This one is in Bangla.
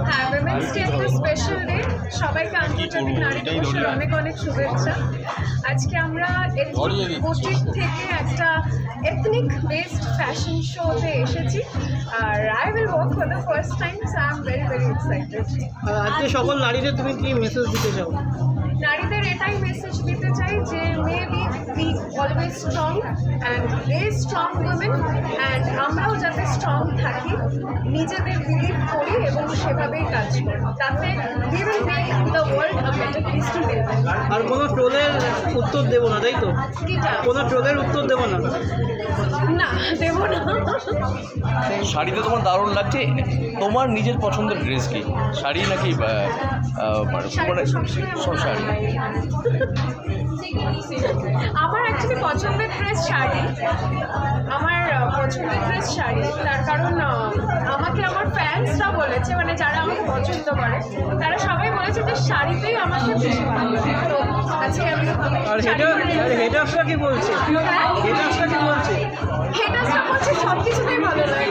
হ্যাঁ উইমেন্স ডে একটা স্পেশাল ডে সবাইকে আন্তর্জাতিক নারী দিবসের অনেক অনেক শুভেচ্ছা। আজকে আমরা বুটিক থেকে একটা এথনিক বেসড ফ্যাশন শোতে এসেছি। আর I will work for the first time so I am very very excited আজকে সকল নারীদের তুমি কি মেসেজ দিতে চাও? নারীদের এটাই মেসেজ দিতে চাই যে may be be always strong and they strong women and আমরাও যাতে স্ট্রং থাকি নিজেদের বিলিভ করি এবং সেভাবেই কাজ করি। তাতে we will make the world a better place to live আর কোনো ট্রোলের উত্তর দেবো না তাই তো? কোনো ট্রোলের উত্তর দেবো না। না দেবো না। শাড়িতে তোমার দারুণ লাগছে? তোমার নিজের পছন্দের ড্রেস কি? শাড়ি নাকি মানে সব আমার শাড়ি? আমার অ্যাকচুয়ালি পছন্দের ড্রেস শাড়ি। পছন্দ ড্রেস শাড়ি। তার কারণ আমাকে আমার ফ্যান্সরা বলেছে মানে যারা আমাকে পছন্দ করে তারা সবাই বলেছে যে শাড়িতেই আমাকে বেশি ভালো লাগে। তো আজকে আমি হেডার্সরা কি বলছে? হ্যাঁ? হেডার্সরা কি বলছে? হেডার্সরা বলছে সব ভালো লাগে।